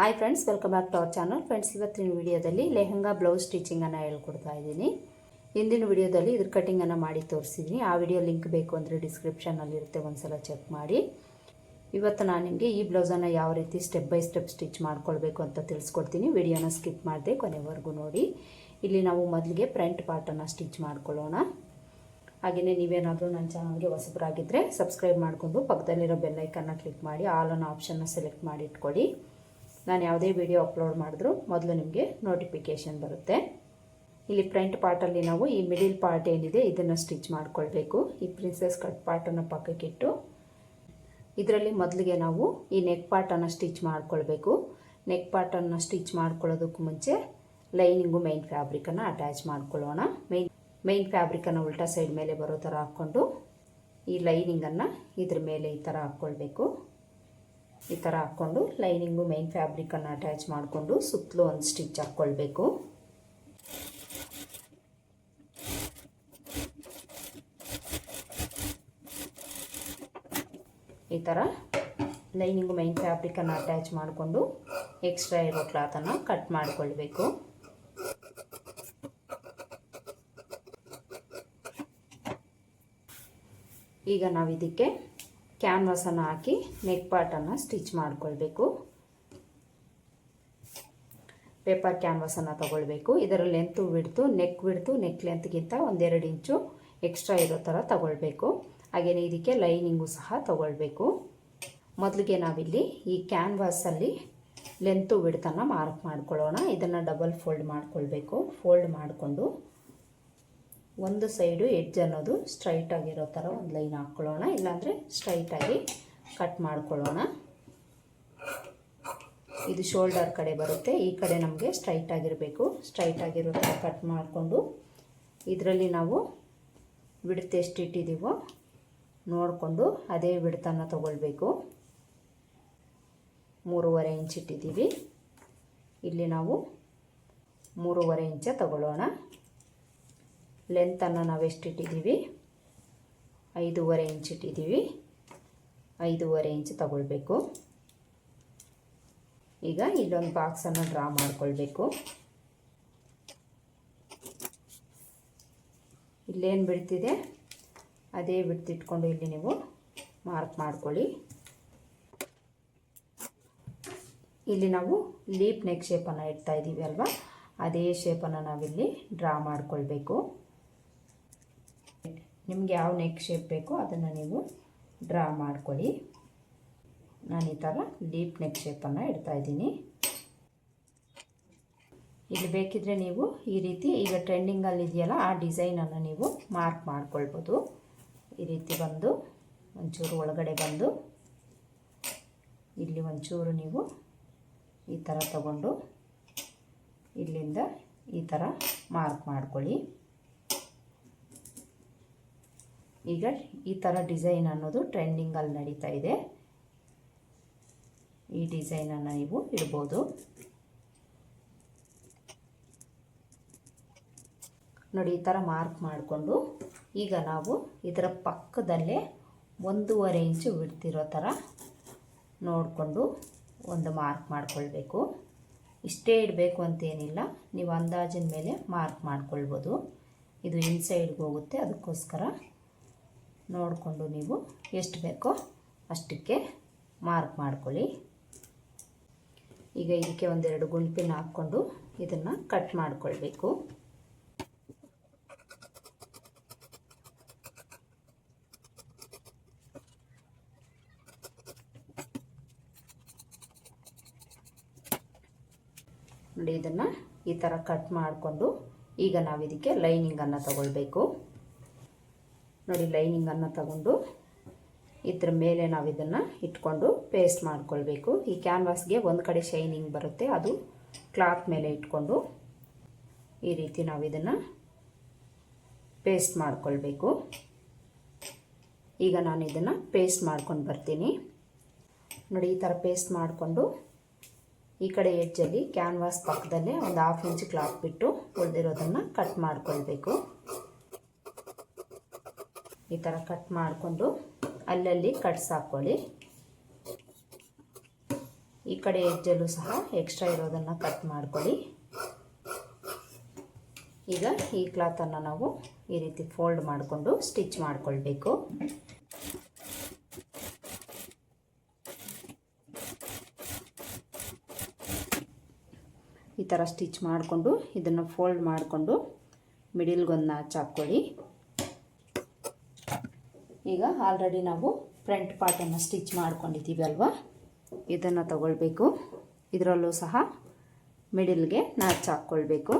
Hi friends welcome back to our channel friends ಇವತ್ತಿನ ವಿಡಿಯೋದಲ್ಲಿ lehenga blouse ಸ್ಟಿಚಿಂಗನ್ನು ಹೇಳ್ಕೊಡ್ತಾ ಇದ್ದೀನಿ. ಹಿಂದಿನ ವಿಡಿಯೋದಲ್ಲಿ ಇದ್ರ ಕಟಿಂಗನ್ನು ಮಾಡಿ ತೋರಿಸಿದ್ದೀನಿ ಆ ವಿಡಿಯೋ ಲಿಂಕ್ ಬೇಕು ಅಂದರೆ ಡಿಸ್ಕ್ರಿಪ್ಷನಲ್ಲಿ ಇರುತ್ತೆ, ಒಂದ್ಸಲ ಚೆಕ್ ಮಾಡಿ. ಇವತ್ತು ನಾನು ನಿಮಗೆ ಈ ಬ್ಲೌಸನ್ನು ಯಾವ ರೀತಿ ಸ್ಟೆಪ್ ಬೈ ಸ್ಟೆಪ್ ಸ್ಟಿಚ್ ಮಾಡ್ಕೊಳ್ಬೇಕು ಅಂತ ತಿಳಿಸ್ಕೊಡ್ತೀನಿ. ವಿಡಿಯೋನ ಸ್ಕಿಪ್ ಮಾಡಿದೆ ಕೊನೆವರೆಗೂ ನೋಡಿ. ಇಲ್ಲಿ ನಾವು ಮೊದಲಿಗೆ ಫ್ರಂಟ್ ಪಾರ್ಟನ್ನು ಸ್ಟಿಚ್ ಮಾಡ್ಕೊಳ್ಳೋಣ. ಹಾಗೆಯೇ ನೀವೇನಾದರೂ ನನ್ನ ಚಾನಲ್ಗೆ ಹೊಸಬರಾಗಿದ್ದರೆ ಸಬ್ಸ್ಕ್ರೈಬ್ ಮಾಡಿಕೊಂಡು ಪಕ್ಕದಲ್ಲಿರೋ ಬೆಲ್ಲೈಕನ್ನ ಕ್ಲಿಕ್ ಮಾಡಿ ಆಲ್ ಅನ್ನೋ ಆಪ್ಷನ್ನ ಸೆಲೆಕ್ಟ್ ಮಾಡಿ ಇಟ್ಕೊಳ್ಳಿ. ನಾನು ಯಾವುದೇ ವಿಡಿಯೋ ಅಪ್ಲೋಡ್ ಮಾಡಿದ್ರೂ ಮೊದಲು ನಿಮಗೆ ನೋಟಿಫಿಕೇಷನ್ ಬರುತ್ತೆ. ಇಲ್ಲಿ ಫ್ರಂಟ್ ಪಾರ್ಟಲ್ಲಿ ನಾವು ಈ ಮಿಡಿಲ್ ಪಾರ್ಟ್ ಏನಿದೆ ಇದನ್ನು ಸ್ಟಿಚ್ ಮಾಡ್ಕೊಳ್ಬೇಕು. ಈ ಪ್ರಿನ್ಸಸ್ ಕಟ್ ಪಾರ್ಟನ್ನು ಪಕ್ಕಕ್ಕಿಟ್ಟು. ಇದರಲ್ಲಿ ಮೊದಲಿಗೆ ನಾವು ಈ ನೆಕ್ ಪಾರ್ಟನ್ನು ಸ್ಟಿಚ್ ಮಾಡ್ಕೊಳ್ಬೇಕು. ನೆಕ್ ಪಾರ್ಟನ್ನು ಸ್ಟಿಚ್ ಮಾಡ್ಕೊಳ್ಳೋದಕ್ಕೂ ಮುಂಚೆ ಲೈನಿಂಗು ಮೈನ್ ಫ್ಯಾಬ್ರಿಕನ್ನು ಅಟ್ಯಾಚ್ ಮಾಡ್ಕೊಳ್ಳೋಣ. ಮೈನ್ ಮೈನ್ ಫ್ಯಾಬ್ರಿಕನ್ನು ಉಲ್ಟಾ ಸೈಡ್ ಮೇಲೆ ಬರೋ ಥರ ಹಾಕ್ಕೊಂಡು ಈ ಲೈನಿಂಗನ್ನು ಇದ್ರ ಮೇಲೆ ಈ ಥರ ಹಾಕ್ಕೊಳ್ಬೇಕು. ಈ ಥರ ಹಾಕ್ಕೊಂಡು ಲೈನಿಂಗು ಮೈನ್ ಫ್ಯಾಬ್ರಿಕನ್ನು ಅಟ್ಯಾಚ್ ಮಾಡಿಕೊಂಡು ಸುತ್ತಲೂ ಒಂದು ಸ್ಟಿಚ್ ಹಾಕ್ಕೊಳ್ಬೇಕು ಈ ಥರ ಲೈನಿಂಗು ಮೈನ್ ಫ್ಯಾಬ್ರಿಕನ್ನು ಅಟ್ಯಾಚ್ ಮಾಡಿಕೊಂಡು ಎಕ್ಸ್ಟ್ರಾ ಇರೋ ಕ್ಲಾತನ್ನು ಕಟ್ ಮಾಡಿಕೊಳ್ಬೇಕು. ಈಗ ನಾವು ಇದಕ್ಕೆ ಕ್ಯಾನ್ವಾಸನ್ನು ಹಾಕಿ ನೆಕ್ ಪಾರ್ಟನ್ನು ಸ್ಟಿಚ್ ಮಾಡಿಕೊಳ್ಬೇಕು. ಪೇಪರ್ ಕ್ಯಾನ್ವಾಸನ್ನು ತಗೊಳ್ಬೇಕು. ಇದರ ಲೆಂತು ಬಿಡ್ತು ನೆಕ್ ಬಿಡ್ತು ನೆಕ್ ಲೆಂತ್ಗಿಂತ ಒಂದೆರಡು ಇಂಚು ಎಕ್ಸ್ಟ್ರಾ ಇರೋ ಥರ ತಗೊಳ್ಬೇಕು. ಹಾಗೆಯೇ ಇದಕ್ಕೆ ಲೈನಿಂಗು ಸಹ ತಗೊಳ್ಬೇಕು. ಮೊದಲಿಗೆ ನಾವಿಲ್ಲಿ ಈ ಕ್ಯಾನ್ವಾಸಲ್ಲಿ ಲೆಂತು ಬಿಡ್ತನ್ನು ಮಾರ್ಕ್ ಮಾಡ್ಕೊಳ್ಳೋಣ. ಇದನ್ನು ಡಬಲ್ ಫೋಲ್ಡ್ ಮಾಡ್ಕೊಳ್ಬೇಕು. ಫೋಲ್ಡ್ ಮಾಡಿಕೊಂಡು ಒಂದು ಸೈಡು ಎಡ್ಜ್ ಅನ್ನೋದು ಸ್ಟ್ರೈಟ್ ಆಗಿರೋ ಥರ ಒಂದು ಲೈನ್ ಹಾಕ್ಕೊಳ್ಳೋಣ. ಇಲ್ಲಾಂದರೆ ಸ್ಟ್ರೈಟಾಗಿ ಕಟ್ ಮಾಡ್ಕೊಳ್ಳೋಣ. ಇದು ಶೋಲ್ಡರ್ ಕಡೆ ಬರುತ್ತೆ. ಈ ಕಡೆ ನಮಗೆ ಸ್ಟ್ರೈಟ್ ಆಗಿರಬೇಕು. ಸ್ಟ್ರೈಟ್ ಆಗಿರೋ ಥರ ಕಟ್ ಮಾಡಿಕೊಂಡು ಇದರಲ್ಲಿ ನಾವು ಬಿಡುತ್ತೆ ಎಷ್ಟು ಇಟ್ಟಿದ್ದೀವೋ ನೋಡಿಕೊಂಡು ಅದೇ ಬಿಡ್ತನ್ನು ತಗೊಳ್ಬೇಕು. ಮೂರುವರೆ ಇಂಚ್ ಇಟ್ಟಿದ್ದೀವಿ. ಇಲ್ಲಿ ನಾವು ಮೂರುವರೆ ಇಂಚ ತಗೊಳ್ಳೋಣ. ಲೆಂತನ್ನು ನಾವು ಎಷ್ಟು ಇಟ್ಟಿದ್ದೀವಿ? ಐದೂವರೆ ಇಂಚ್ ಇಟ್ಟಿದ್ದೀವಿ. ಐದೂವರೆ ಇಂಚ್ ತಗೊಳ್ಬೇಕು. ಈಗ ಇಲ್ಲೊಂದು ಬಾಕ್ಸನ್ನು ಡ್ರಾ ಮಾಡ್ಕೊಳ್ಬೇಕು. ಇಲ್ಲೇನು ಬಿಡ್ತಿದೆ? ಅದೇ ಬಿಡ್ತಿಟ್ಕೊಂಡು ಇಲ್ಲಿ ನೀವು ಮಾರ್ಕ್ ಮಾಡ್ಕೊಳ್ಳಿ. ಇಲ್ಲಿ ನಾವು ಲೀಪ್ ನೆಕ್ ಶೇಪನ್ನು ಇಡ್ತಾ ಇದ್ದೀವಿ ಅಲ್ವಾ? ಅದೇ ಶೇಪನ್ನು ನಾವಿಲ್ಲಿ ಡ್ರಾ ಮಾಡ್ಕೊಳ್ಬೇಕು. ನಿಮಗೆ ಯಾವ ನೆಕ್ ಶೇಪ್ ಬೇಕೋ ಅದನ್ನು ನೀವು ಡ್ರಾ ಮಾಡ್ಕೊಳ್ಳಿ. ನಾನು ಈ ಥರ ಡೀಪ್ ನೆಕ್ ಶೇಪನ್ನು ಇಡ್ತಾ ಇದ್ದೀನಿ. ಇಲ್ಲಿ ಬೇಕಿದ್ರೆ ನೀವು ಈ ರೀತಿ, ಈಗ ಟ್ರೆಂಡಿಂಗಲ್ಲಿ ಇದೆಯಲ್ಲ, ಆ ಡಿಸೈನನ್ನು ನೀವು ಮಾರ್ಕ್ ಮಾಡ್ಕೊಳ್ಬೋದು. ಈ ರೀತಿ ಬಂದು, ಒಂಚೂರು ಒಳಗಡೆ ಬಂದು, ಇಲ್ಲಿ ಒಂಚೂರು ನೀವು ಈ ಥರ ತಗೊಂಡು, ಇಲ್ಲಿಂದ ಈ ಥರ ಮಾರ್ಕ್ ಮಾಡ್ಕೊಳ್ಳಿ. ಈಗ ಈ ಥರ ಡಿಸೈನ್ ಅನ್ನೋದು ಟ್ರೆಂಡಿಂಗಲ್ಲಿ ನಡೀತಾ ಇದೆ. ಈ ಡಿಸೈನನ್ನು ನೀವು ಇಡ್ಬೋದು. ನೋಡಿ, ಈ ಥರ ಮಾರ್ಕ್ ಮಾಡಿಕೊಂಡು ಈಗ ನಾವು ಇದರ ಪಕ್ಕದಲ್ಲೇ ಒಂದೂವರೆ ಇಂಚು ಬಿಡ್ತಿರೋ ಥರ ನೋಡಿಕೊಂಡು ಒಂದು ಮಾರ್ಕ್ ಮಾಡಿಕೊಳ್ಬೇಕು. ಇಷ್ಟೇ ಇಡಬೇಕು ಅಂತೇನಿಲ್ಲ. ನೀವು ಅಂದಾಜಿನ ಮೇಲೆ ಮಾರ್ಕ್ ಮಾಡ್ಕೊಳ್ಬೋದು. ಇದು ಇನ್ಸೈಡ್ಗೆ ಹೋಗುತ್ತೆ. ಅದಕ್ಕೋಸ್ಕರ ನೋಡಿಕೊಂಡು ನೀವು ಎಷ್ಟು ಬೇಕೋ ಅಷ್ಟಕ್ಕೆ ಮಾರ್ಕ್ ಮಾಡ್ಕೊಳ್ಳಿ. ಈಗ ಇದಕ್ಕೆ ಒಂದೆರಡು ಗುಂಪಿನ ಹಾಕ್ಕೊಂಡು ಇದನ್ನು ಕಟ್ ಮಾಡಿಕೊಳ್ಬೇಕು. ನೋಡಿ, ಇದನ್ನು ಈ ಥರ ಕಟ್ ಮಾಡಿಕೊಂಡು ಈಗ ನಾವು ಇದಕ್ಕೆ ಲೈನಿಂಗನ್ನು ತಗೊಳ್ಬೇಕು. ನೋಡಿ ಲೈನಿಂಗನ್ನು ತಗೊಂಡು ಇದ್ರ ಮೇಲೆ ನಾವು ಇದನ್ನು ಇಟ್ಕೊಂಡು ಪೇಸ್ಟ್ ಮಾಡ್ಕೊಳ್ಬೇಕು. ಈ ಕ್ಯಾನ್ವಾಸ್ಗೆ ಒಂದು ಕಡೆ ಶೈನಿಂಗ್ ಬರುತ್ತೆ, ಅದು ಕ್ಲಾತ್ ಮೇಲೆ ಇಟ್ಕೊಂಡು ಈ ರೀತಿ ನಾವು ಇದನ್ನು ಪೇಸ್ಟ್ ಮಾಡ್ಕೊಳ್ಬೇಕು. ಈಗ ನಾನು ಇದನ್ನು ಪೇಸ್ಟ್ ಮಾಡ್ಕೊಂಡು ಬರ್ತೀನಿ. ನೋಡಿ, ಈ ಥರ ಪೇಸ್ಟ್ ಮಾಡಿಕೊಂಡು ಈ ಕಡೆ ಎಡ್ಜಲ್ಲಿ ಕ್ಯಾನ್ವಾಸ್ ಪಕ್ಕದಲ್ಲೇ ಒಂದು ಹಾಫ್ ಇಂಚ್ ಕ್ಲಾತ್ ಬಿಟ್ಟು ಉಳಿದಿರೋದನ್ನು ಕಟ್ ಮಾಡ್ಕೊಳ್ಬೇಕು. ಈ ಥರ ಕಟ್ ಮಾಡಿಕೊಂಡು ಅಲ್ಲಲ್ಲಿ ಕಟ್ಸ್ ಹಾಕ್ಕೊಳ್ಳಿ ಈ ಕಡೆ ಎಜ್ಜಲ್ಲೂ ಸಹ ಎಕ್ಸ್ಟ್ರಾ ಇರೋದನ್ನು ಕಟ್ ಮಾಡ್ಕೊಳ್ಳಿ. ಈಗ ಈ ಕ್ಲಾತನ್ನು ನಾವು ಈ ರೀತಿ ಫೋಲ್ಡ್ ಮಾಡಿಕೊಂಡು ಸ್ಟಿಚ್ ಮಾಡಿಕೊಳ್ಬೇಕು. ಈ ಥರ ಸ್ಟಿಚ್ ಮಾಡಿಕೊಂಡು ಇದನ್ನು ಫೋಲ್ಡ್ ಮಾಡಿಕೊಂಡು ಮಿಡಿಲ್ಗೊಂದು ನಾಚ್ ಹಾಕ್ಕೊಳ್ಳಿ ಈಗ ಆಲ್ರೆಡಿ ನಾವು ಫ್ರಂಟ್ ಪಾರ್ಟನ್ನು ಸ್ಟಿಚ್ ಮಾಡ್ಕೊಂಡಿದ್ದೀವಿ ಅಲ್ವಾ? ಇದನ್ನು ತಗೊಳ್ಬೇಕು. ಇದರಲ್ಲೂ ಸಹ ಮಿಡಿಲ್ಗೆ ನಾಚ್ ಹಾಕ್ಕೊಳ್ಬೇಕು.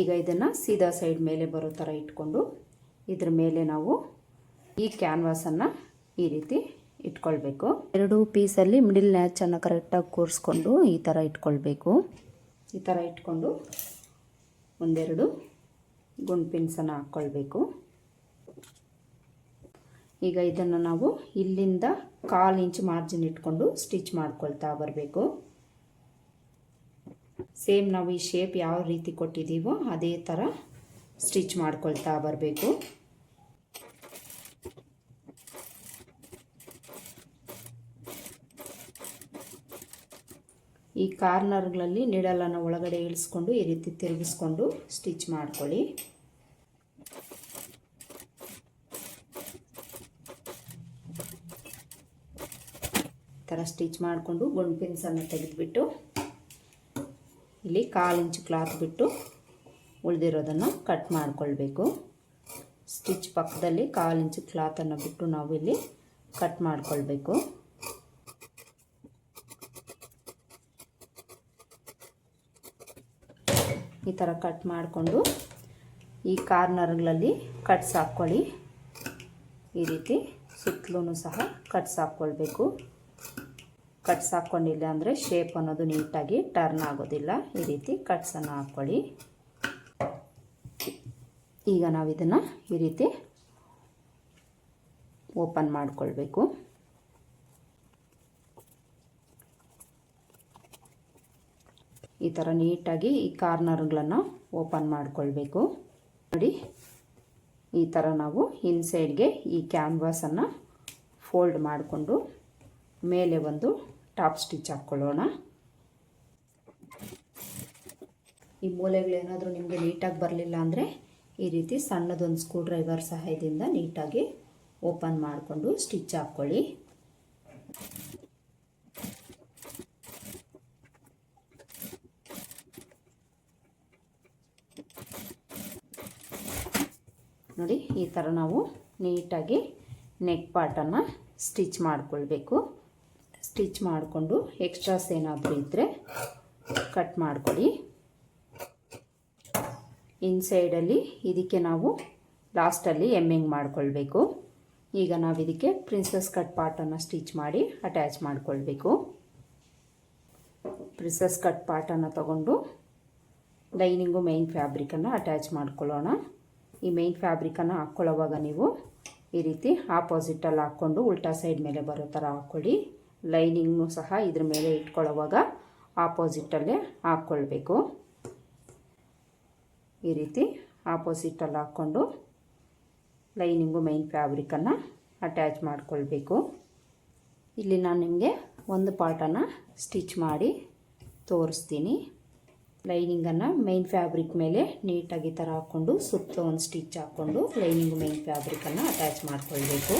ಈಗ ಇದನ್ನು ಸೀದಾ ಸೈಡ್ ಮೇಲೆ ಬರೋ ಥರ ಇಟ್ಕೊಂಡು ಇದ್ರ ಮೇಲೆ ನಾವು ಈ ಕ್ಯಾನ್ವಾಸನ್ನು ಈ ರೀತಿ ಇಟ್ಕೊಳ್ಬೇಕು. ಎರಡು ಪೀಸಲ್ಲಿ ಮಿಡಿಲ್ ನ್ಯಾಚನ್ನು ಕರೆಕ್ಟಾಗಿ ಕೂರಿಸ್ಕೊಂಡು ಈ ಥರ ಇಟ್ಕೊಳ್ಬೇಕು. ಈ ಥರ ಇಟ್ಕೊಂಡು ಒಂದೆರಡು ಗುಂಡ್ ಪಿನ್ಸನ್ನು ಹಾಕ್ಕೊಳ್ಬೇಕು. ಈಗ ಇದನ್ನು ನಾವು ಇಲ್ಲಿಂದ ಕಾಲು ಇಂಚ್ ಮಾರ್ಜಿನ್ ಇಟ್ಕೊಂಡು ಸ್ಟಿಚ್ ಮಾಡ್ಕೊಳ್ತಾ ಬರಬೇಕು. ಸೇಮ್ ನಾವು ಈ ಶೇಪ್ ಯಾವ ರೀತಿ ಕೊಟ್ಟಿದ್ದೀವೋ ಅದೇ ಥರ ಸ್ಟಿಚ್ ಮಾಡ್ಕೊಳ್ತಾ ಬರಬೇಕು. ಈ ಕಾರ್ನರ್ಗಳಲ್ಲಿ ನಿಡಲನ್ನು ಒಳಗಡೆ ಇಳಿಸ್ಕೊಂಡು ಈ ರೀತಿ ತಿರುಗಿಸ್ಕೊಂಡು ಸ್ಟಿಚ್ ಮಾಡ್ಕೊಳ್ಳಿ. ಥರ ಸ್ಟಿಚ್ ಮಾಡಿಕೊಂಡು ಗುಂಡು ಪಿನ್ಸನ್ನು ತೆಗೆದುಬಿಟ್ಟು ಇಲ್ಲಿ ಕಾಲು ಇಂಚು ಕ್ಲಾತ್ ಬಿಟ್ಟು ಉಳಿದಿರೋದನ್ನು ಕಟ್ ಮಾಡಿಕೊಳ್ಬೇಕು. ಸ್ಟಿಚ್ ಪಕ್ಕದಲ್ಲಿ ಕಾಲು ಇಂಚು ಕ್ಲಾತನ್ನು ಬಿಟ್ಟು ನಾವು ಇಲ್ಲಿ ಕಟ್ ಮಾಡಿಕೊಳ್ಬೇಕು. ಈ ಥರ ಕಟ್ ಮಾಡಿಕೊಂಡು ಈ ಕಾರ್ನರ್ಗಳಲ್ಲಿ ಕಟ್ಸ್ ಹಾಕ್ಕೊಳ್ಳಿ. ಈ ರೀತಿ ಸುತ್ತಲೂ ಸಹ ಕಟ್ಸ್ ಹಾಕ್ಕೊಳ್ಬೇಕು. ಕಟ್ಸ್ ಹಾಕ್ಕೊಂಡಿಲ್ಲ ಅಂದರೆ ಶೇಪ್ ಅನ್ನೋದು ನೀಟಾಗಿ ಟರ್ನ್ ಆಗೋದಿಲ್ಲ. ಈ ರೀತಿ ಕಟ್ಸನ್ನು ಹಾಕ್ಕೊಳ್ಳಿ ಈಗ ನಾವು ಇದನ್ನು ಈ ರೀತಿ ಓಪನ್ ಮಾಡಿಕೊಳ್ಬೇಕು. ಈ ಥರ ನೀಟಾಗಿ ಈ ಕಾರ್ನರ್ಗಳನ್ನು ಓಪನ್ ಮಾಡಿಕೊಳ್ಬೇಕು. ನೋಡಿ, ಈ ಥರ ನಾವು ಇನ್ಸೈಡ್ಗೆ ಈ ಕ್ಯಾನ್ವಾಸನ್ನು ಫೋಲ್ಡ್ ಮಾಡಿಕೊಂಡು ಮೇಲೆ ಒಂದು ಟಾಪ್ ಸ್ಟಿಚ್ ಹಾಕ್ಕೊಳ್ಳೋಣ. ಈ ಮೂಲೆಗಳೇನಾದರೂ ನಿಮಗೆ ನೀಟಾಗಿ ಬರಲಿಲ್ಲ ಅಂದರೆ ಈ ರೀತಿ ಸಣ್ಣದೊಂದು ಸ್ಕ್ರೂ ಡ್ರೈವರ್ ಸಹಾಯದಿಂದ ನೀಟಾಗಿ ಓಪನ್ ಮಾಡಿಕೊಂಡು ಸ್ಟಿಚ್ ಹಾಕ್ಕೊಳ್ಳಿ. ನೋಡಿ, ಈ ಥರ ನಾವು ನೀಟಾಗಿ ನೆಕ್ ಪಾರ್ಟನ್ನು ಸ್ಟಿಚ್ ಮಾಡಿಕೊಳ್ಬೇಕು. ಸ್ಟಿಚ್ ಮಾಡಿಕೊಂಡು ಎಕ್ಸ್ಟ್ರಾಸ್ ಏನಾದರೂ ಇದ್ದರೆ ಕಟ್ ಮಾಡ್ಕೊಳ್ಳಿ. ಇನ್ಸೈಡಲ್ಲಿ ಇದಕ್ಕೆ ನಾವು ಲಾಸ್ಟಲ್ಲಿ ಎಮ್ಮಿಂಗ್ ಮಾಡಿಕೊಳ್ಬೇಕು. ಈಗ ನಾವು ಇದಕ್ಕೆ ಪ್ರಿನ್ಸಸ್ ಕಟ್ ಪಾರ್ಟನ್ನು ಸ್ಟಿಚ್ ಮಾಡಿ ಅಟ್ಯಾಚ್ ಮಾಡಿಕೊಳ್ಬೇಕು. ಪ್ರಿನ್ಸಸ್ ಕಟ್ ಪಾರ್ಟನ್ನು ತಗೊಂಡು ಲೈನಿಂಗು ಮೈನ್ ಫ್ಯಾಬ್ರಿಕನ್ನು ಅಟ್ಯಾಚ್ ಮಾಡ್ಕೊಳ್ಳೋಣ. ಈ ಮೈನ್ ಫ್ಯಾಬ್ರಿಕನ್ನು ಹಾಕ್ಕೊಳ್ಳೋವಾಗ ನೀವು ಈ ರೀತಿ ಆಪೋಸಿಟಲ್ಲಿ ಹಾಕ್ಕೊಂಡು ಉಲ್ಟಾ ಸೈಡ್ ಮೇಲೆ ಬರೋ ಥರ ಹಾಕ್ಕೊಳ್ಳಿ. ಲೈನಿಂಗ್ನು ಸಹ ಇದ್ರ ಮೇಲೆ ಇಟ್ಕೊಳ್ಳೋವಾಗ ಆಪೋಸಿಟಲ್ಲೇ ಹಾಕ್ಕೊಳ್ಬೇಕು. ಈ ರೀತಿ ಆಪೋಸಿಟಲ್ಲಿ ಹಾಕ್ಕೊಂಡು ಲೈನಿಂಗು ಮೈನ್ ಫ್ಯಾಬ್ರಿಕನ್ನು ಅಟ್ಯಾಚ್ ಮಾಡಿಕೊಳ್ಬೇಕು. ಇಲ್ಲಿ ನಾನು ನಿಮಗೆ ಒಂದು ಪಾರ್ಟನ್ನು ಸ್ಟಿಚ್ ಮಾಡಿ ತೋರಿಸ್ತೀನಿ. ಲೈನಿಂಗನ್ನು ಮೈನ್ ಫ್ಯಾಬ್ರಿಕ್ ಮೇಲೆ ನೀಟಾಗಿ ಥರ ಹಾಕ್ಕೊಂಡು ಸುತ್ತ ಒಂದು ಸ್ಟಿಚ್ ಹಾಕ್ಕೊಂಡು ಲೈನಿಂಗ್ ಮೈನ್ ಫ್ಯಾಬ್ರಿಕನ್ನು ಅಟ್ಯಾಚ್ ಮಾಡ್ಕೊಳ್ಬೇಕು.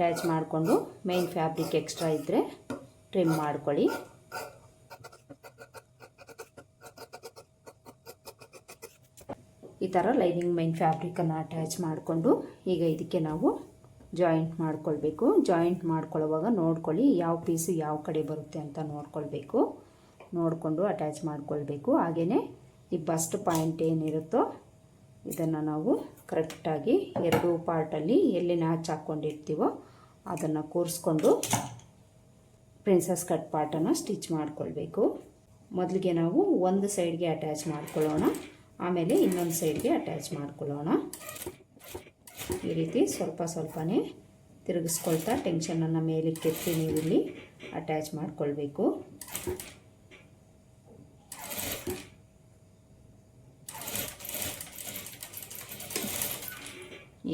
ಅಟ್ಯಾಚ್ ಮಾಡಿಕೊಂಡು ಮೇನ್ ಫ್ಯಾಬ್ರಿಕ್ ಎಕ್ಸ್ಟ್ರಾ ಇದ್ದರೆ ಟ್ರಿಮ್ ಮಾಡ್ಕೊಳ್ಳಿ. ಈ ಥರ ಲೈನಿಂಗ್ ಮೈನ್ ಫ್ಯಾಬ್ರಿಕನ್ನು ಅಟ್ಯಾಚ್ ಮಾಡಿಕೊಂಡು ಈಗ ಇದಕ್ಕೆ ನಾವು ಜಾಯಿಂಟ್ ಮಾಡ್ಕೊಳ್ಬೇಕು. ಜಾಯಿಂಟ್ ಮಾಡ್ಕೊಳ್ಳೋವಾಗ ನೋಡ್ಕೊಳ್ಳಿ ಯಾವ ಪೀಸು ಯಾವ ಕಡೆ ಬರುತ್ತೆ ಅಂತ ನೋಡ್ಕೊಳ್ಬೇಕು. ನೋಡಿಕೊಂಡು ಅಟ್ಯಾಚ್ ಮಾಡ್ಕೊಳ್ಬೇಕು. ಹಾಗೆಯೇ ಈ ಬಸ್ಟ್ ಪಾಯಿಂಟ್ ಏನಿರುತ್ತೋ ಇದನ್ನು ನಾವು ಕರೆಕ್ಟಾಗಿ ಎರಡೂ ಪಾರ್ಟಲ್ಲಿ ಎಲ್ಲಿ ನ್ಯಾಚ್ ಹಾಕ್ಕೊಂಡಿರ್ತೀವೋ ಅದನ್ನು ಕೂರಿಸ್ಕೊಂಡು ಪ್ರಿನ್ಸಸ್ ಕಟ್ ಪಾಟನ್ನು ಸ್ಟಿಚ್ ಮಾಡಿಕೊಳ್ಬೇಕು. ಮೊದಲಿಗೆ ನಾವು ಒಂದು ಸೈಡ್ಗೆ ಅಟ್ಯಾಚ್ ಮಾಡ್ಕೊಳ್ಳೋಣ. ಆಮೇಲೆ ಇನ್ನೊಂದು ಸೈಡ್ಗೆ ಅಟ್ಯಾಚ್ ಮಾಡ್ಕೊಳ್ಳೋಣ. ಈ ರೀತಿ ಸ್ವಲ್ಪ ಸ್ವಲ್ಪನೇ ತಿರುಗಿಸ್ಕೊಳ್ತಾ ಟೆನ್ಷನನ್ನು ಮೇಲಕ್ಕೆತ್ತಿ ನೀವು ಇಲ್ಲಿ. ಅಟ್ಯಾಚ್ ಮಾಡಿಕೊಳ್ಬೇಕು.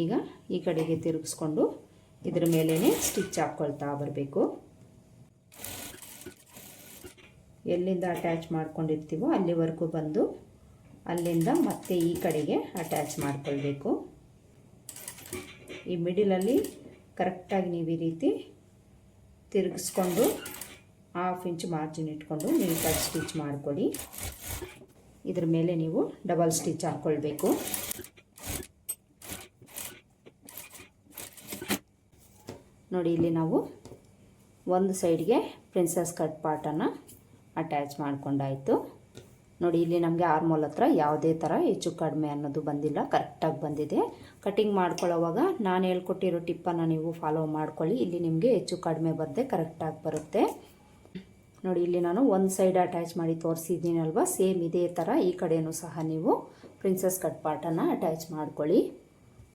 ಈಗ ಈ ಕಡೆಗೆ ತಿರುಗಿಸ್ಕೊಂಡು ಇದ್ರ ಮೇಲೇ ಸ್ಟಿಚ್ ಹಾಕ್ಕೊಳ್ತಾ ಬರಬೇಕು. ಎಲ್ಲಿಂದ ಅಟ್ಯಾಚ್ ಮಾಡ್ಕೊಂಡಿರ್ತೀವೋ ಅಲ್ಲಿವರೆಗೂ ಬಂದು ಅಲ್ಲಿಂದ ಮತ್ತೆ ಈ ಕಡೆಗೆ ಅಟ್ಯಾಚ್ ಮಾಡ್ಕೊಳ್ಬೇಕು. ಈ ಮಿಡಿಲಲ್ಲಿ ಕರೆಕ್ಟಾಗಿ ನೀವು ಈ ರೀತಿ ತಿರುಗಿಸ್ಕೊಂಡು ಹಾಫ್ ಇಂಚ್ ಮಾರ್ಜಿನ್ ಇಟ್ಕೊಂಡು ನೀಟಾಗಿ ಸ್ಟಿಚ್ ಮಾಡಿಕೊಡಿ. ಇದ್ರ ಮೇಲೆ ನೀವು ಡಬಲ್ ಸ್ಟಿಚ್ ಹಾಕ್ಕೊಳ್ಬೇಕು ನೋಡಿ, ಇಲ್ಲಿ ನಾವು ಒಂದು ಸೈಡ್ಗೆ ಪ್ರಿನ್ಸಸ್ ಕಟ್ ಪಾರ್ಟನ್ನು ಅಟ್ಯಾಚ್ ಮಾಡ್ಕೊಂಡಾಯಿತು. ನೋಡಿ, ಇಲ್ಲಿ ನಮಗೆ ಆರ್ಮೋಲ್ ಹತ್ರ ಯಾವುದೇ ಥರ ಹೆಚ್ಚು ಕಡಿಮೆ ಅನ್ನೋದು ಬಂದಿಲ್ಲ ಕರೆಕ್ಟಾಗಿ ಬಂದಿದೆ. ಕಟಿಂಗ್ ಮಾಡ್ಕೊಳ್ಳೋವಾಗ ನಾನು ಹೇಳ್ಕೊಟ್ಟಿರೋ ಟಿಪ್ಪನ್ನು ನೀವು ಫಾಲೋ ಮಾಡ್ಕೊಳ್ಳಿ, ಇಲ್ಲಿ ನಿಮಗೆ ಹೆಚ್ಚು ಕಡಿಮೆ ಬರದೆ ಕರೆಕ್ಟಾಗಿ ಬರುತ್ತೆ. ನೋಡಿ, ಇಲ್ಲಿ ನಾನು ಒಂದು ಸೈಡ್ ಅಟ್ಯಾಚ್ ಮಾಡಿ ತೋರಿಸಿದ್ದೀನಲ್ವ, ಸೇಮ್ ಇದೇ ಥರ ಈ ಕಡೆಯೂ ಸಹ ನೀವು ಪ್ರಿನ್ಸಸ್ ಕಟ್ ಪಾರ್ಟನ್ನು ಅಟ್ಯಾಚ್ ಮಾಡ್ಕೊಳ್ಳಿ.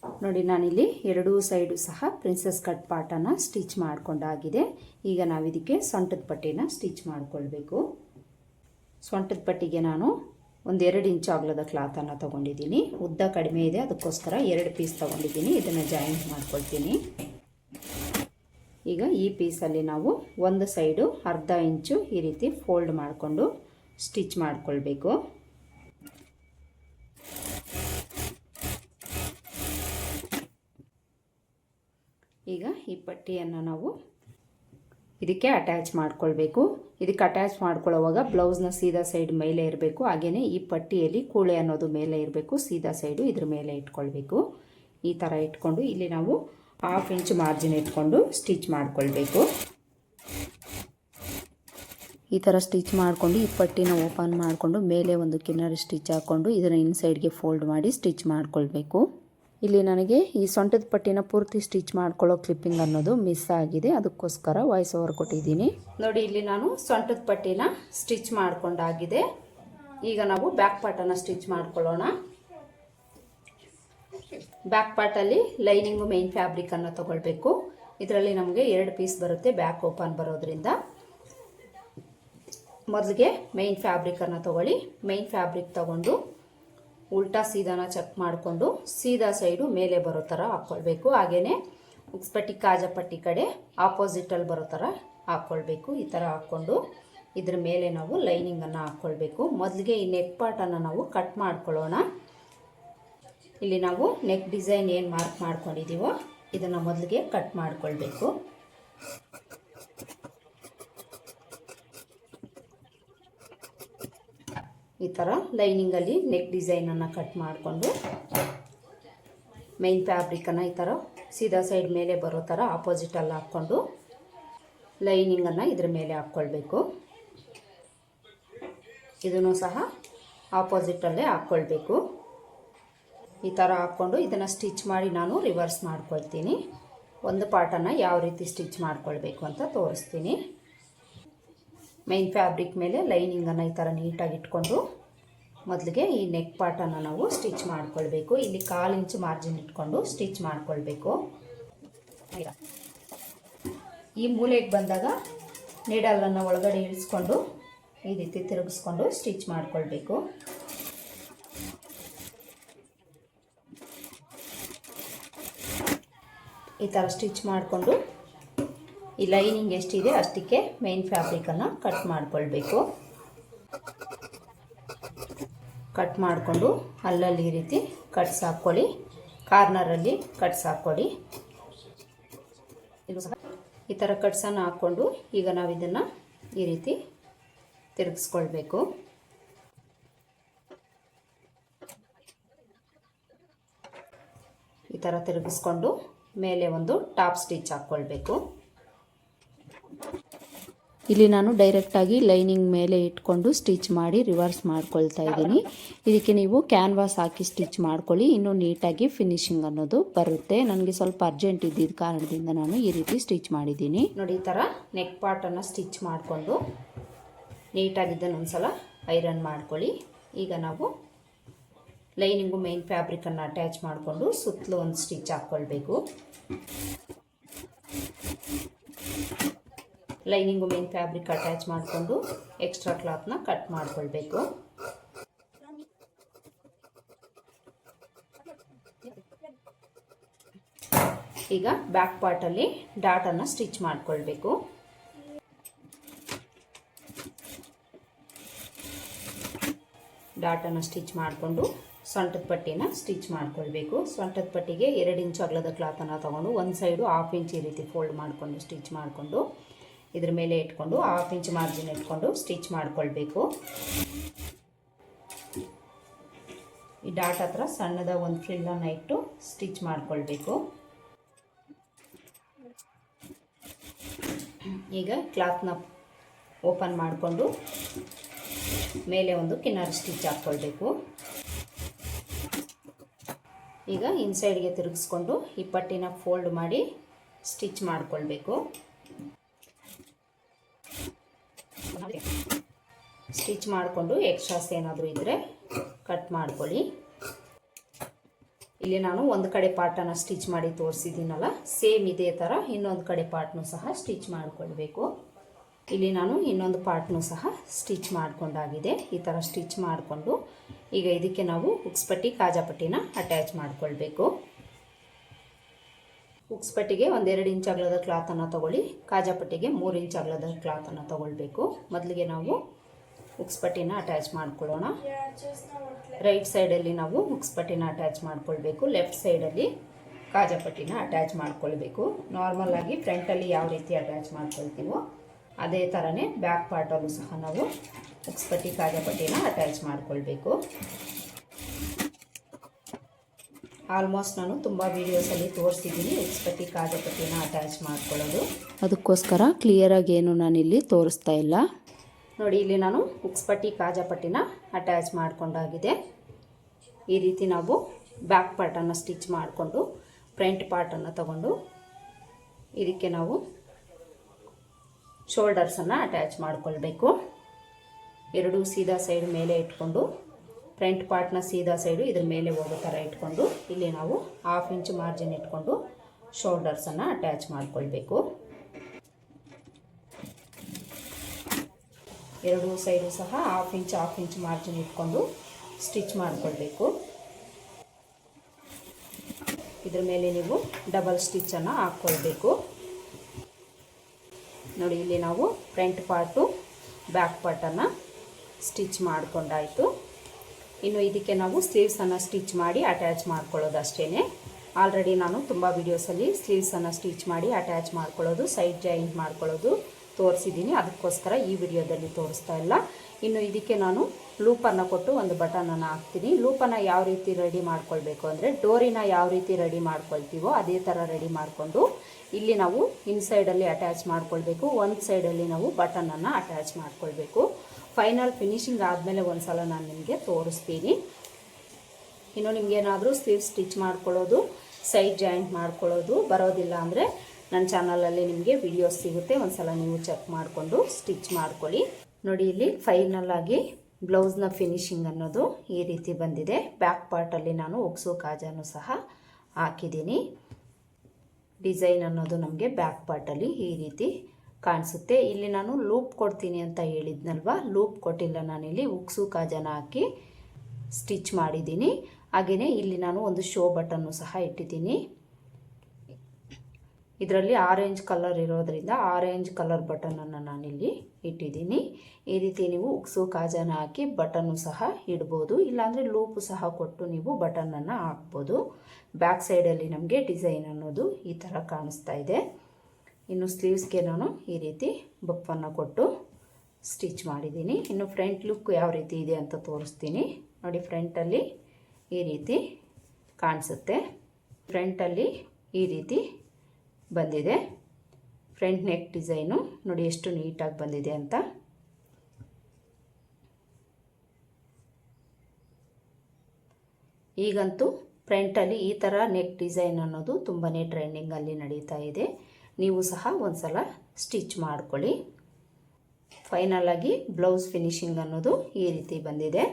ನೋಡಿ, ನಾನಿಲ್ಲಿ ಎರಡೂ ಸೈಡು ಸಹ ಪ್ರಿನ್ಸಸ್ ಕಟ್ ಪಾರ್ಟನ್ನ ಸ್ಟಿಚ್ ಮಾಡಿಕೊಂಡಾಗಿದೆ. ಈಗ ನಾವು ಇದಕ್ಕೆ ಸೊಂಟದ ಪಟ್ಟಿನ ಸ್ಟಿಚ್ ಮಾಡಿಕೊಳ್ಬೇಕು. ಸೊಂಟದ ಪಟ್ಟಿಗೆ ನಾನು ಒಂದೆರಡು ಇಂಚು ಅಗಲದ ಕ್ಲಾತನ್ನು ತೊಗೊಂಡಿದ್ದೀನಿ. ಉದ್ದ ಕಡಿಮೆ ಇದೆ, ಅದಕ್ಕೋಸ್ಕರ ಎರಡು ಪೀಸ್ ತೊಗೊಂಡಿದ್ದೀನಿ. ಇದನ್ನು ಜಾಯಿಂಟ್ ಮಾಡ್ಕೊಳ್ತೀನಿ. ಈಗ ಈ ಪೀಸಲ್ಲಿ ನಾವು ಒಂದು ಸೈಡು ಅರ್ಧ ಇಂಚು ಈ ರೀತಿ ಫೋಲ್ಡ್ ಮಾಡಿಕೊಂಡು ಸ್ಟಿಚ್ ಮಾಡಿಕೊಳ್ಬೇಕು. ಈಗ ಈ ಪಟ್ಟಿಯನ್ನು ನಾವು ಇದಕ್ಕೆ ಅಟ್ಯಾಚ್ ಮಾಡ್ಕೊಳ್ಬೇಕು. ಇದಕ್ಕೆ ಅಟ್ಯಾಚ್ ಮಾಡ್ಕೊಳ್ಳೋವಾಗ ಬ್ಲೌಸ್ನ ಸೀದಾ ಸೈಡ್ ಮೇಲೆ ಇರಬೇಕು. ಹಾಗೆಯೇ ಈ ಪಟ್ಟಿಯಲ್ಲಿ ಕೂಳೆ ಅನ್ನೋದು ಮೇಲೆ ಇರಬೇಕು. ಸೀದಾ ಸೈಡು ಇದ್ರ ಮೇಲೆ ಇಟ್ಕೊಳ್ಬೇಕು. ಈ ಥರ ಇಟ್ಕೊಂಡು ಇಲ್ಲಿ ನಾವು ಹಾಫ್ ಇಂಚ್ ಮಾರ್ಜಿನ್ ಇಟ್ಕೊಂಡು ಸ್ಟಿಚ್ ಮಾಡ್ಕೊಳ್ಬೇಕು. ಈ ಥರ ಸ್ಟಿಚ್ ಮಾಡಿಕೊಂಡು ಈ ಪಟ್ಟಿನ ಓಪನ್ ಮಾಡಿಕೊಂಡು ಮೇಲೆ ಒಂದು ಕಿನ್ನರ್ ಸ್ಟಿಚ್ ಹಾಕ್ಕೊಂಡು ಇದನ್ನು ಇನ್ಸೈಡ್ಗೆ ಫೋಲ್ಡ್ ಮಾಡಿ ಸ್ಟಿಚ್ ಮಾಡ್ಕೊಳ್ಬೇಕು. ಇಲ್ಲಿ ನನಗೆ ಈ ಸೊಂಟದ ಪಟ್ಟಿನ ಪೂರ್ತಿ ಸ್ಟಿಚ್ ಮಾಡ್ಕೊಳ್ಳೋ ಕ್ಲಿಪ್ಪಿಂಗ್ ಅನ್ನೋದು ಮಿಸ್ ಆಗಿದೆ. ಅದಕ್ಕೋಸ್ಕರ ವಾಯ್ಸ್ ಓವರ್ ಕೊಟ್ಟಿದ್ದೀನಿ. ನೋಡಿ, ಇಲ್ಲಿ ನಾನು ಸೊಂಟದ ಪಟ್ಟಿನ ಸ್ಟಿಚ್ ಮಾಡ್ಕೊಂಡಾಗಿದೆ. ಈಗ ನಾವು ಬ್ಯಾಕ್ ಪಾರ್ಟನ್ನು ಸ್ಟಿಚ್ ಮಾಡ್ಕೊಳ್ಳೋಣ. ಬ್ಯಾಕ್ ಪಾರ್ಟಲ್ಲಿ ಲೈನಿಂಗು ಮೈನ್ ಫ್ಯಾಬ್ರಿಕನ್ನು ತಗೊಳ್ಬೇಕು. ಇದರಲ್ಲಿ ನಮಗೆ ಎರಡು ಪೀಸ್ ಬರುತ್ತೆ ಬ್ಯಾಕ್ ಓಪನ್ ಬರೋದ್ರಿಂದ. ಮೊದಲಿಗೆ ಮೈನ್ ಫ್ಯಾಬ್ರಿಕನ್ನು ತಗೊಳ್ಳಿ. ಮೈನ್ ಫ್ಯಾಬ್ರಿಕ್ ತಗೊಂಡು ಉಲ್ಟಾ ಸೀದಾನ ಚೆಕ್ ಮಾಡಿಕೊಂಡು ಸೀದಾ ಸೈಡು ಮೇಲೆ ಬರೋ ಥರ ಹಾಕ್ಕೊಳ್ಬೇಕು ಹಾಗೆಯೇ ಉಕ್ಸ್ಪಟ್ಟಿ, ಕಾಜಪಟ್ಟಿ ಕಡೆ ಆಪೋಸಿಟಲ್ಲಿ ಬರೋ ಥರ ಹಾಕ್ಕೊಳ್ಬೇಕು ಈ ಥರ ಹಾಕ್ಕೊಂಡು ಇದ್ರ ಮೇಲೆ ನಾವು ಲೈನಿಂಗನ್ನು ಹಾಕ್ಕೊಳ್ಬೇಕು ಮೊದಲಿಗೆ ಈ ನೆಕ್ ಪಾರ್ಟನ್ನು ನಾವು ಕಟ್ ಮಾಡ್ಕೊಳ್ಳೋಣ. ಇಲ್ಲಿ ನಾವು ನೆಕ್ ಡಿಸೈನ್ ಏನು ಮಾರ್ಕ್ ಮಾಡ್ಕೊಂಡಿದ್ದೀವೋ ಇದನ್ನು ಮೊದಲಿಗೆ ಕಟ್ ಮಾಡ್ಕೊಳ್ಬೇಕು. ಈ ಥರ ಲೈನಿಂಗಲ್ಲಿ ನೆಕ್ ಡಿಸೈನನ್ನು ಕಟ್ ಮಾಡಿಕೊಂಡು ಮೈನ್ ಫ್ಯಾಬ್ರಿಕನ್ನು ಈ ಥರ ಸೀದಾ ಸೈಡ್ ಮೇಲೆ ಬರೋ ಥರ ಆಪೋಸಿಟಲ್ಲಿ ಹಾಕ್ಕೊಂಡು ಲೈನಿಂಗನ್ನು ಇದ್ರ ಮೇಲೆ ಹಾಕ್ಕೊಳ್ಬೇಕು. ಇದನ್ನು ಸಹ ಆಪೋಸಿಟಲ್ಲೇ ಹಾಕ್ಕೊಳ್ಬೇಕು. ಈ ಥರ ಹಾಕ್ಕೊಂಡು ಇದನ್ನು ಸ್ಟಿಚ್ ಮಾಡಿ ನಾನು ರಿವರ್ಸ್ ಮಾಡ್ಕೊಳ್ತೀನಿ. ಒಂದು ಪಾರ್ಟನ್ನು ಯಾವ ರೀತಿ ಸ್ಟಿಚ್ ಮಾಡ್ಕೊಳ್ಬೇಕು ಅಂತ ತೋರಿಸ್ತೀನಿ. ಮೈನ್ ಫ್ಯಾಬ್ರಿಕ್ ಮೇಲೆ ಲೈನಿಂಗನ್ನು ಈ ಥರ ನೀಟಾಗಿ ಇಟ್ಕೊಂಡು ಮೊದಲಿಗೆ ಈ ನೆಕ್ ಪಾರ್ಟನ್ನು ನಾವು ಸ್ಟಿಚ್ ಮಾಡ್ಕೊಳ್ಬೇಕು. ಇಲ್ಲಿ ಕಾಲು ಇಂಚು ಮಾರ್ಜಿನ್ ಇಟ್ಕೊಂಡು ಸ್ಟಿಚ್ ಮಾಡ್ಕೊಳ್ಬೇಕು. ಈ ಮೂಲೆಗೆ ಬಂದಾಗ ನೀಡಲನ್ನು ಒಳಗಡೆ ಇಳಿಸ್ಕೊಂಡು ಈ ರೀತಿ ತಿರುಗಿಸ್ಕೊಂಡು ಸ್ಟಿಚ್ ಮಾಡ್ಕೊಳ್ಬೇಕು. ಈ ಥರ ಸ್ಟಿಚ್ ಮಾಡಿಕೊಂಡು ಈ ಲೈನಿಂಗ್ ಎಷ್ಟಿದೆ ಅಷ್ಟಕ್ಕೆ ಮೇನ್ ಫ್ಯಾಬ್ರಿಕನ್ನು ಕಟ್ ಮಾಡಿಕೊಳ್ಬೇಕು. ಕಟ್ ಮಾಡಿಕೊಂಡು ಅಲ್ಲಲ್ಲಿ ಈ ರೀತಿ ಕಟ್ಸ್ ಹಾಕ್ಕೊಳ್ಳಿ. ಕಾರ್ನರಲ್ಲಿ ಕಟ್ಸ್ ಹಾಕ್ಕೊಳ್ಳಿ. ಈ ಥರ ಕಟ್ಸನ್ನು ಹಾಕ್ಕೊಂಡು ಈಗ ನಾವು ಇದನ್ನು ಈ ರೀತಿ ತಿರುಗಿಸ್ಕೊಳ್ಬೇಕು. ಈ ಥರ ತಿರುಗಿಸ್ಕೊಂಡು ಮೇಲೆ ಒಂದು ಟಾಪ್ ಸ್ಟಿಚ್ ಹಾಕ್ಕೊಳ್ಬೇಕು. ಇಲ್ಲಿ ನಾನು ಡೈರೆಕ್ಟಾಗಿ ಲೈನಿಂಗ್ ಮೇಲೆ ಇಟ್ಕೊಂಡು ಸ್ಟಿಚ್ ಮಾಡಿ ರಿವರ್ಸ್ ಮಾಡ್ಕೊಳ್ತಾ ಇದ್ದೀನಿ. ಇದಕ್ಕೆ ನೀವು ಕ್ಯಾನ್ವಾಸ್ ಹಾಕಿ ಸ್ಟಿಚ್ ಮಾಡ್ಕೊಳ್ಳಿ. ಇನ್ನೂ ನೀಟಾಗಿ ಫಿನಿಶಿಂಗ್ ಅನ್ನೋದು ಬರುತ್ತೆ. ನನಗೆ ಸ್ವಲ್ಪ ಅರ್ಜೆಂಟ್ ಇದ್ದಿದ್ದ ಕಾರಣದಿಂದ ನಾನು ಈ ರೀತಿ ಸ್ಟಿಚ್ ಮಾಡಿದ್ದೀನಿ. ನೋಡಿ, ಈ ಥರ ನೆಕ್ ಪಾರ್ಟನ್ನು ಸ್ಟಿಚ್ ಮಾಡಿಕೊಂಡು ನೀಟಾಗಿದ್ದನ್ನು ಒಂದ್ಸಲ ಐರನ್ ಮಾಡ್ಕೊಳ್ಳಿ. ಈಗ ನಾವು ಲೈನಿಂಗು ಮೇನ್ ಫ್ಯಾಬ್ರಿಕನ್ನು ಅಟ್ಯಾಚ್ ಮಾಡಿಕೊಂಡು ಸುತ್ತಲೂ ಒಂದು ಸ್ಟಿಚ್ ಹಾಕ್ಕೊಳ್ಬೇಕು. ಲೈನಿಂಗು ಮೇನ್ ಫ್ಯಾಬ್ರಿಕ್ ಅಟ್ಯಾಚ್ ಮಾಡಿಕೊಂಡು ಎಕ್ಸ್ಟ್ರಾ ಕ್ಲಾತ್ನ ಕಟ್ ಮಾಡಿಕೊಳ್ಬೇಕು. ಈಗ ಬ್ಯಾಕ್ ಪಾರ್ಟಲ್ಲಿ ಡಾಟನ್ನು ಸ್ಟಿಚ್ ಮಾಡಿಕೊಳ್ಬೇಕು. ಡಾಟನ್ನು ಸ್ಟಿಚ್ ಮಾಡಿಕೊಂಡು ಸೊಂಟದ ಪಟ್ಟಿನ ಸ್ಟಿಚ್ ಮಾಡಿಕೊಳ್ಬೇಕು. ಸೊಂಟದ ಪಟ್ಟಿಗೆ ಎರಡು ಇಂಚು ಅಗಲದ ಕ್ಲಾತನ್ನು ತೊಗೊಂಡು ಒಂದು ಸೈಡು ಹಾಫ್ ಇಂಚ್ ಈ ರೀತಿ ಫೋಲ್ಡ್ ಮಾಡಿಕೊಂಡು ಸ್ಟಿಚ್ ಮಾಡಿಕೊಂಡು ಇದ್ರ ಮೇಲೆ ಇಟ್ಕೊಂಡು ಹಾಫ್ ಇಂಚ್ ಮಾರ್ಜಿನ್ ಇಟ್ಕೊಂಡು ಸ್ಟಿಚ್ ಮಾಡ್ಕೊಳ್ಬೇಕು. ಈ ಡಾಟ್ ಹತ್ರ ಸಣ್ಣದ ಒಂದು ಫ್ರಿಲ್ಲನ್ನು ಇಟ್ಟು ಸ್ಟಿಚ್ ಮಾಡ್ಕೊಳ್ಬೇಕು. ಈಗ ಕ್ಲಾತ್ನ ಓಪನ್ ಮಾಡಿಕೊಂಡು ಮೇಲೆ ಒಂದು ಕಿನ್ನರ್ ಸ್ಟಿಚ್ ಹಾಕ್ಕೊಳ್ಬೇಕು. ಈಗ ಇನ್ಸೈಡ್ಗೆ ತಿರುಗಿಸ್ಕೊಂಡು ಈ ಪಟ್ಟಿನ ಫೋಲ್ಡ್ ಮಾಡಿ ಸ್ಟಿಚ್ ಮಾಡಿಕೊಳ್ಬೇಕು. ಸ್ಟಿಚ್ ಮಾಡಿಕೊಂಡು ಎಕ್ಸ್ಟ್ರಾಸ್ ಏನಾದರೂ ಇದ್ದರೆ ಕಟ್ ಮಾಡ್ಕೊಳ್ಳಿ. ಇಲ್ಲಿ ನಾನು ಒಂದು ಕಡೆ ಪಾರ್ಟನ್ನು ಸ್ಟಿಚ್ ಮಾಡಿ ತೋರಿಸಿದ್ದೀನಲ್ಲ, ಸೇಮ್ ಇದೇ ಥರ ಇನ್ನೊಂದು ಕಡೆ ಪಾರ್ಟ್ನು ಸಹ ಸ್ಟಿಚ್ ಮಾಡಿಕೊಳ್ಬೇಕು. ಇಲ್ಲಿ ನಾನು ಇನ್ನೊಂದು ಪಾರ್ಟ್ನು ಸಹ ಸ್ಟಿಚ್ ಮಾಡಿಕೊಂಡಾಗಿದೆ. ಈ ಥರ ಸ್ಟಿಚ್ ಮಾಡಿಕೊಂಡು ಈಗ ಇದಕ್ಕೆ ನಾವು ಉಕ್ಸ್ಪಟ್ಟಿ ಕಾಜಾಪಟ್ಟಿನ ಅಟ್ಯಾಚ್ ಮಾಡಿಕೊಳ್ಬೇಕು. ಉಕ್ಸ್ಪಟ್ಟಿಗೆ ಒಂದೆರಡು ಇಂಚ್ ಅಗಲದ ಕ್ಲಾತನ್ನು ತಗೊಳ್ಳಿ. ಕಾಜಾಪಟ್ಟಿಗೆ ಮೂರು ಇಂಚ್ ಅಗಲದ ಕ್ಲಾತನ್ನು ತಗೊಳ್ಬೇಕು. ಮೊದಲಿಗೆ ನಾವು ಉಕ್ಸ್ಪಟ್ಟಿನ ಅಟ್ಯಾಚ್ ಮಾಡ್ಕೊಳ್ಳೋಣ. ರೈಟ್ ಸೈಡಲ್ಲಿ ನಾವು ಉಕ್ಸ್ಪಟ್ಟಿನ ಅಟ್ಯಾಚ್ ಮಾಡ್ಕೊಳ್ಬೇಕು. ಲೆಫ್ಟ್ ಸೈಡಲ್ಲಿ ಕಾಜಾಪಟ್ಟಿನ ಅಟ್ಯಾಚ್ ಮಾಡ್ಕೊಳ್ಬೇಕು. ನಾರ್ಮಲ್ ಆಗಿ ಫ್ರಂಟಲ್ಲಿ ಯಾವ ರೀತಿ ಅಟ್ಯಾಚ್ ಮಾಡ್ಕೊಳ್ತೀವೋ ಅದೇ ಥರನೇ ಬ್ಯಾಕ್ ಪಾರ್ಟಲ್ಲೂ ಸಹ ನಾವು ಉಕ್ಸ್ಪಟ್ಟಿ, ಕಾಜಾಪಟ್ಟಿನ ಅಟ್ಯಾಚ್ ಮಾಡ್ಕೊಳ್ಬೇಕು. ಆಲ್ಮೋಸ್ಟ್ ನಾನು ತುಂಬ ವೀಡಿಯೋಸಲ್ಲಿ ತೋರಿಸಿದ್ದೀನಿ ಉಕ್ಸ್ಪಟ್ಟಿ ಕಾಜಾಪಟ್ಟಿನ ಅಟ್ಯಾಚ್ ಮಾಡ್ಕೊಳ್ಳೋದು. ಅದಕ್ಕೋಸ್ಕರ ಕ್ಲಿಯರಾಗಿ ಏನು ನಾನಿಲ್ಲಿ ತೋರಿಸ್ತಾ ಇಲ್ಲ. ನೋಡಿ ಇಲ್ಲಿ ನಾನು ಉಕ್ಸ್ಪಟ್ಟಿ ಕಾಜಪಟ್ಟಿನ ಅಟ್ಯಾಚ್ ಮಾಡಿಕೊಂಡಾಗಿದೆ. ಈ ರೀತಿ ನಾವು ಬ್ಯಾಕ್ ಪಾರ್ಟನ್ನು ಸ್ಟಿಚ್ ಮಾಡಿಕೊಂಡು ಫ್ರಂಟ್ ಪಾರ್ಟನ್ನು ತಗೊಂಡು ಇದಕ್ಕೆ ನಾವು ಶೋಲ್ಡರ್ಸನ್ನು ಅಟ್ಯಾಚ್ ಮಾಡಿಕೊಳ್ಬೇಕು. ಎರಡು ಸೀದಾ ಸೈಡ್ ಮೇಲೆ ಇಟ್ಕೊಂಡು ಫ್ರಂಟ್ ಪಾರ್ಟ್ನ ಸೀದಾ ಸೈಡು ಇದ್ರ ಮೇಲೆ ಹೋಗೋ ಥರ ಇಟ್ಕೊಂಡು ಇಲ್ಲಿ ನಾವು ಹಾಫ್ ಇಂಚ್ ಮಾರ್ಜಿನ್ ಇಟ್ಕೊಂಡು ಶೋಲ್ಡರ್ಸನ್ನು ಅಟ್ಯಾಚ್ ಮಾಡಿಕೊಳ್ಬೇಕು. ಎರಡೂ ಸೈಡು ಸಹ half inch half inch margin ಇಟ್ಕೊಂಡು ಸ್ಟಿಚ್ ಮಾಡಿಕೊಳ್ಬೇಕು. ಇದ್ರ ಮೇಲೆ ನೀವು ಡಬಲ್ ಸ್ಟಿಚ್ಚನ್ನು ಹಾಕ್ಕೊಳ್ಬೇಕು. ನೋಡಿ, ಇಲ್ಲಿ ನಾವು ಫ್ರಂಟ್ ಪಾರ್ಟು ಬ್ಯಾಕ್ ಪಾರ್ಟನ್ನು ಸ್ಟಿಚ್ ಮಾಡಿಕೊಂಡಾಯಿತು. ಇನ್ನು ಇದಕ್ಕೆ ನಾವು ಸ್ಲೀವ್ಸನ್ನು ಸ್ಟಿಚ್ ಮಾಡಿ ಅಟ್ಯಾಚ್ ಮಾಡ್ಕೊಳ್ಳೋದು ಅಷ್ಟೇ ಆಲ್ರೆಡಿ ನಾನು ತುಂಬ ವೀಡಿಯೋಸಲ್ಲಿ ಸ್ಲೀವ್ಸನ್ನು ಸ್ಟಿಚ್ ಮಾಡಿ ಅಟ್ಯಾಚ್ ಮಾಡ್ಕೊಳ್ಳೋದು ಸೈಡ್ ಜಾಯಿಂಟ್ ಮಾಡ್ಕೊಳ್ಳೋದು ತೋರಿಸಿದ್ದೀನಿ. ಅದಕ್ಕೋಸ್ಕರ ಈ ವಿಡಿಯೋದಲ್ಲಿ ತೋರಿಸ್ತಾ ಇಲ್ಲ. ಇನ್ನು ಇದಕ್ಕೆ ನಾನು ಲೂಪನ್ನು ಕೊಟ್ಟು ಒಂದು ಬಟನನ್ನು ಹಾಕ್ತೀನಿ. ಲೂಪನ್ನು ಯಾವ ರೀತಿ ರೆಡಿ ಮಾಡ್ಕೊಳ್ಬೇಕು ಅಂದರೆ ಡೋರಿನ ಯಾವ ರೀತಿ ರೆಡಿ ಮಾಡ್ಕೊಳ್ತೀವೋ ಅದೇ ಥರ ರೆಡಿ ಮಾಡಿಕೊಂಡು ಇಲ್ಲಿ ನಾವು ಇನ್ಸೈಡಲ್ಲಿ ಅಟ್ಯಾಚ್ ಮಾಡ್ಕೊಳ್ಬೇಕು. ಒಂದು ಸೈಡಲ್ಲಿ ನಾವು ಬಟನನ್ನು ಅಟ್ಯಾಚ್ ಮಾಡ್ಕೊಳ್ಬೇಕು. ಫೈನಲ್ ಫಿನಿಶಿಂಗ್ ಆದಮೇಲೆ ಒಂದು ಸಲ ನಾನು ನಿಮಗೆ ತೋರಿಸ್ತೀನಿ. ಇನ್ನು ನಿಮಗೇನಾದರೂ ಸ್ಲೀವ್ ಸ್ಟಿಚ್ ಮಾಡ್ಕೊಳ್ಳೋದು ಸೈಡ್ ಜಾಯಿಂಟ್ ಮಾಡ್ಕೊಳ್ಳೋದು ಬರೋದಿಲ್ಲ ಅಂದರೆ ನನ್ನ ಚಾನಲಲ್ಲಿ ನಿಮಗೆ ವಿಡಿಯೋಸ್ ಸಿಗುತ್ತೆ. ಒಂದು ಸಲ ನೀವು ಚೆಕ್ ಮಾಡಿಕೊಂಡು ಸ್ಟಿಚ್ ಮಾಡ್ಕೊಳ್ಳಿ. ನೋಡಿ ಇಲ್ಲಿ ಫೈನಲ್ ಆಗಿ ಬ್ಲೌಸ್ನ ಫಿನಿಶಿಂಗ್ ಅನ್ನೋದು ಈ ರೀತಿ ಬಂದಿದೆ. ಬ್ಯಾಕ್ ಪಾರ್ಟಲ್ಲಿ ನಾನು ಒಗ್ಸು ಕಾಜಾನು ಸಹ ಹಾಕಿದ್ದೀನಿ. ಡಿಸೈನ್ ಅನ್ನೋದು ನಮಗೆ ಬ್ಯಾಕ್ ಪಾರ್ಟಲ್ಲಿ ಈ ರೀತಿ ಕಾಣಿಸುತ್ತೆ. ಇಲ್ಲಿ ನಾನು ಲೂಪ್ ಕೊಡ್ತೀನಿ ಅಂತ ಹೇಳಿದ್ನಲ್ವ? ಲೂಪ್ ಕೊಟ್ಟಿಲ್ಲ ನಾನಿಲ್ಲಿ. ಉಕ್ಸು ಕಾಜನ ಹಾಕಿ ಸ್ಟಿಚ್ ಮಾಡಿದ್ದೀನಿ. ಹಾಗೆಯೇ ಇಲ್ಲಿ ನಾನು ಒಂದು ಶೋ ಬಟನ್ನು ಸಹ ಇಟ್ಟಿದ್ದೀನಿ. ಇದರಲ್ಲಿ ಆರೆಂಜ್ ಕಲರ್ ಇರೋದರಿಂದ ಆರೆಂಜ್ ಕಲರ್ ಬಟನನ್ನು ನಾನಿಲ್ಲಿ ಇಟ್ಟಿದ್ದೀನಿ. ಈ ರೀತಿ ನೀವು ಉಕ್ಸು ಕಾಜನ ಹಾಕಿ ಬಟನ್ನು ಸಹ ಇಡ್ಬೋದು. ಇಲ್ಲಾಂದರೆ ಲೂಪು ಸಹ ಕೊಟ್ಟು ನೀವು ಬಟನನ್ನು ಹಾಕ್ಬೋದು. ಬ್ಯಾಕ್ ಸೈಡಲ್ಲಿ ನಮಗೆ ಡಿಸೈನ್ ಅನ್ನೋದು ಈ ಥರ ಕಾಣಿಸ್ತಾ ಇದೆ. ಇನ್ನು ಸ್ಲೀವ್ಸ್ಗೆ ನಾನು ಈ ರೀತಿ ಬಪ್ಪನ್ನು ಕೊಟ್ಟು ಸ್ಟಿಚ್ ಮಾಡಿದ್ದೀನಿ. ಇನ್ನು ಫ್ರಂಟ್ ಲುಕ್ ಯಾವ ರೀತಿ ಇದೆ ಅಂತ ತೋರಿಸ್ತೀನಿ. ನೋಡಿ ಫ್ರಂಟಲ್ಲಿ ಈ ರೀತಿ ಕಾಣಿಸುತ್ತೆ. ಫ್ರಂಟಲ್ಲಿ ಈ ರೀತಿ ಬಂದಿದೆ. ಫ್ರಂಟ್ ನೆಕ್ ಡಿಸೈನು ನೋಡಿ ಎಷ್ಟು ನೀಟಾಗಿ ಬಂದಿದೆ ಅಂತ. ಈಗಂತೂ ಫ್ರಂಟಲ್ಲಿ ಈ ಥರ ನೆಕ್ ಡಿಸೈನ್ ಅನ್ನೋದು ತುಂಬಾ ಟ್ರೆಂಡಿಂಗಲ್ಲಿ ನಡೀತಾ ಇದೆ. ನೀವು ಸಹ ಒಂದು ಸಲ ಸ್ಟಿಚ್ ಮಾಡ್ಕೊಳ್ಳಿ. ಫೈನಲ್ ಆಗಿ ಬ್ಲೌಸ್ ಫಿನಿಶಿಂಗ್ ಅನ್ನೋದು ಈ ರೀತಿ ಬಂದಿದೆ.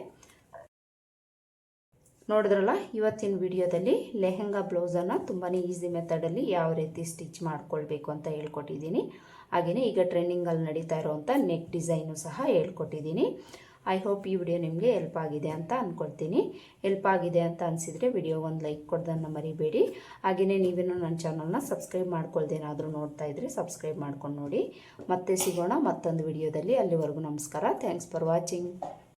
ನೋಡಿದ್ರಲ್ಲ, ಇವತ್ತಿನ ವಿಡಿಯೋದಲ್ಲಿ ಲೆಹೆಂಗಾ ಬ್ಲೌಸನ್ನು ತುಂಬಾ ಈಸಿ ಮೆಥಡಲ್ಲಿ ಯಾವ ರೀತಿ ಸ್ಟಿಚ್ ಮಾಡ್ಕೊಳ್ಬೇಕು ಅಂತ ಹೇಳ್ಕೊಟ್ಟಿದ್ದೀನಿ. ಹಾಗೆಯೇ ಈಗ ಟ್ರೆಂಡಿಂಗಲ್ಲಿ ನಡೀತಾ ಇರೋವಂಥ ನೆಕ್ ಡಿಸೈನು ಸಹ ಹೇಳ್ಕೊಟ್ಟಿದ್ದೀನಿ. ಐ ಹೋಪ್ ಈ ವಿಡಿಯೋ ನಿಮಗೆ ಹೆಲ್ಪ್ ಆಗಿದೆ ಅಂತ ಅಂದ್ಕೊಳ್ತೀನಿ ಹೆಲ್ಪ್ ಆಗಿದೆ ಅಂತ ಅನಿಸಿದರೆ ವಿಡಿಯೋ ಒಂದು ಲೈಕ್ ಕೊಡೋದನ್ನು ಮರಿಬೇಡಿ. ಹಾಗೆಯೇ ನೀವೇನು ನನ್ನ ಚಾನಲ್ನ ಸಬ್ಸ್ಕ್ರೈಬ್ ಮಾಡ್ಕೊಳ್ದೇನಾದರೂ ನೋಡ್ತಾ ಇದ್ದರೆ ಸಬ್ಸ್ಕ್ರೈಬ್ ಮಾಡ್ಕೊಂಡು ನೋಡಿ. ಮತ್ತೆ ಸಿಗೋಣ ಮತ್ತೊಂದು ವಿಡಿಯೋದಲ್ಲಿ. ಅಲ್ಲಿವರೆಗೂ ನಮಸ್ಕಾರ. Thanks for watching